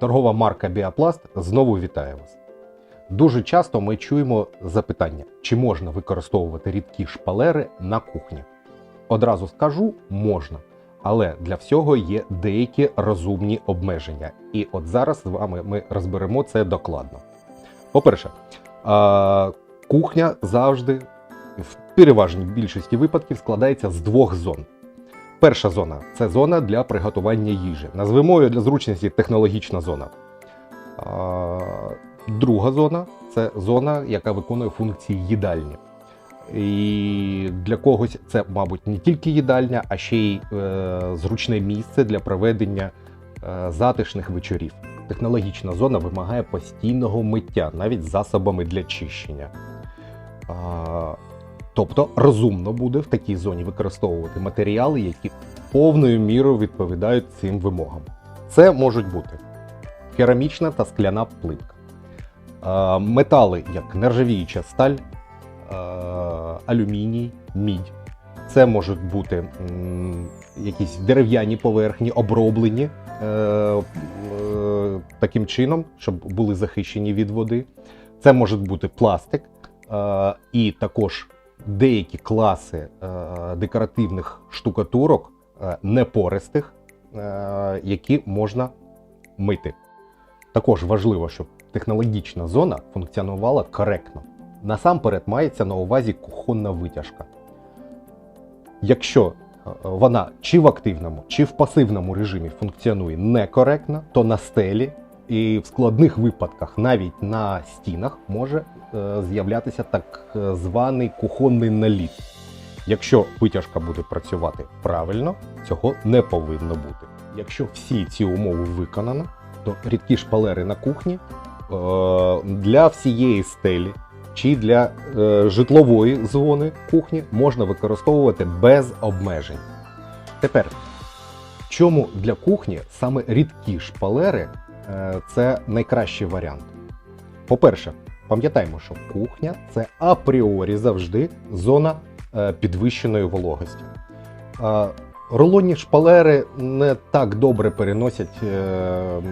Торгова марка Біопласт знову вітає вас. Дуже часто ми чуємо запитання, чи можна використовувати рідкі шпалери на кухні. Одразу скажу, можна, але для всього є деякі розумні обмеження. І от зараз з вами ми розберемо це докладно. По-перше, кухня завжди в переважній більшості випадків складається з двох зон. Перша зона це зона для приготування їжі. Назвемо її для зручності технологічна зона. Друга зона це зона, яка виконує функції їдальні. І для когось це, мабуть, не тільки їдальня, а ще й е, зручне місце для проведення е, затишних вечорів. Технологічна зона вимагає постійного миття, навіть засобами для чищення. Тобто розумно буде в такій зоні використовувати матеріали, які повною мірою відповідають цим вимогам. Це можуть бути керамічна та скляна плитка, метали, як нержавіюча сталь, алюміній, мідь. Це можуть бути якісь дерев'яні поверхні, оброблені е, е, таким чином, щоб були захищені від води. Це може бути пластик, і також деякі класи е, декоративних штукатурок, е, непористих, е, які можна мити. Також важливо, щоб технологічна зона функціонувала коректно. Насамперед мається на увазі кухонна витяжка. Якщо вона чи в активному, чи в пасивному режимі функціонує некоректно, то на стелі і в складних випадках навіть на стінах може е, з'являтися так е, званий кухонний наліт. Якщо витяжка буде працювати правильно, цього не повинно бути. Якщо всі ці умови виконано, то рідкі шпалери на кухні е, для всієї стелі чи для житлової зони кухні можна використовувати без обмежень. Тепер, чому для кухні саме рідкі шпалери це найкращий варіант? По-перше, пам'ятаємо, що кухня це апріорі завжди зона е, підвищеної вологості. Е, Рулонні шпалери не так добре переносять е, е,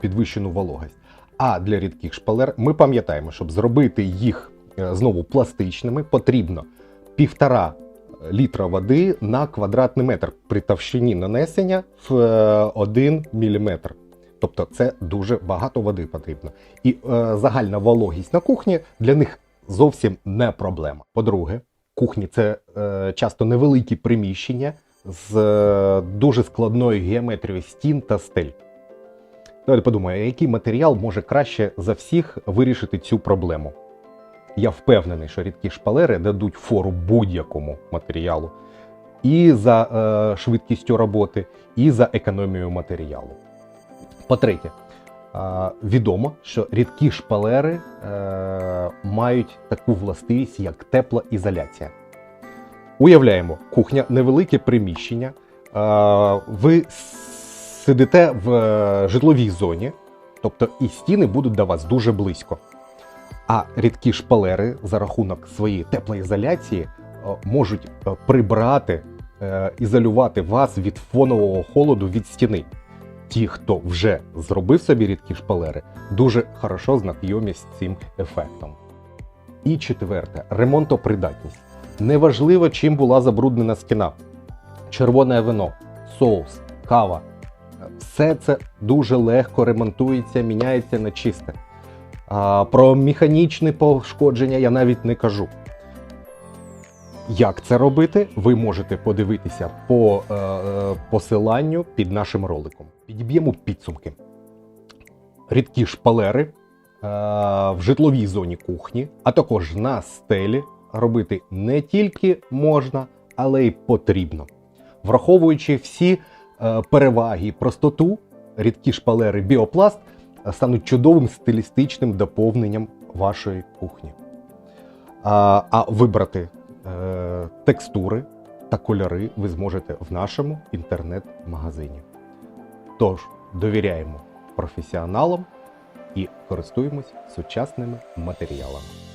підвищену вологість. А для рідких шпалер ми пам'ятаємо, щоб зробити їх е, знову пластичними, потрібно півтора літра води на квадратний метр при товщині нанесення в 1 мм. Тобто це дуже багато води потрібно. І е, загальна вологість на кухні для них зовсім не проблема. По-друге, кухні це е, часто невеликі приміщення з е, дуже складною геометрією стін та стель. Давайте подумаємо, який матеріал може краще за всіх вирішити цю проблему. Я впевнений, що рідкі шпалери дадуть фору будь-якому матеріалу і за е, швидкістю роботи, і за економією матеріалу. По-третє, відомо, що рідкі шпалери е, мають таку властивість, як тепла ізоляція. Уявляємо, кухня невелике приміщення. Ви сидите в е, житловій зоні, тобто і стіни будуть до вас дуже близько. А рідкі шпалери за рахунок своєї теплоізоляції е, можуть прибрати, ізолювати вас від фонового холоду від стіни. Ті, хто вже зробив собі рідкі шпалери, дуже хорошо знайомі з цим ефектом. І четверте ремонтопридатність. Неважливо, чим була забруднена стіна: червоне вино, соус, кава. Все це дуже легко ремонтується, міняється на чисте. А, про механічне пошкодження я навіть не кажу. Як це робити, ви можете подивитися по е, е, посиланню під нашим роликом. Підіб'ємо підсумки. Рідкі шпалери е, в житловій зоні кухні, а також на стелі робити не тільки можна, але й потрібно. Враховуючи всі е, переваги і простоту, рідкі шпалери біопласт е, стануть чудовим стилістичним доповненням вашої кухні. А, а вибрати текстури та кольори ви зможете в нашому інтернет-магазині. Тож довіряємо професіоналам і користуємось сучасними матеріалами.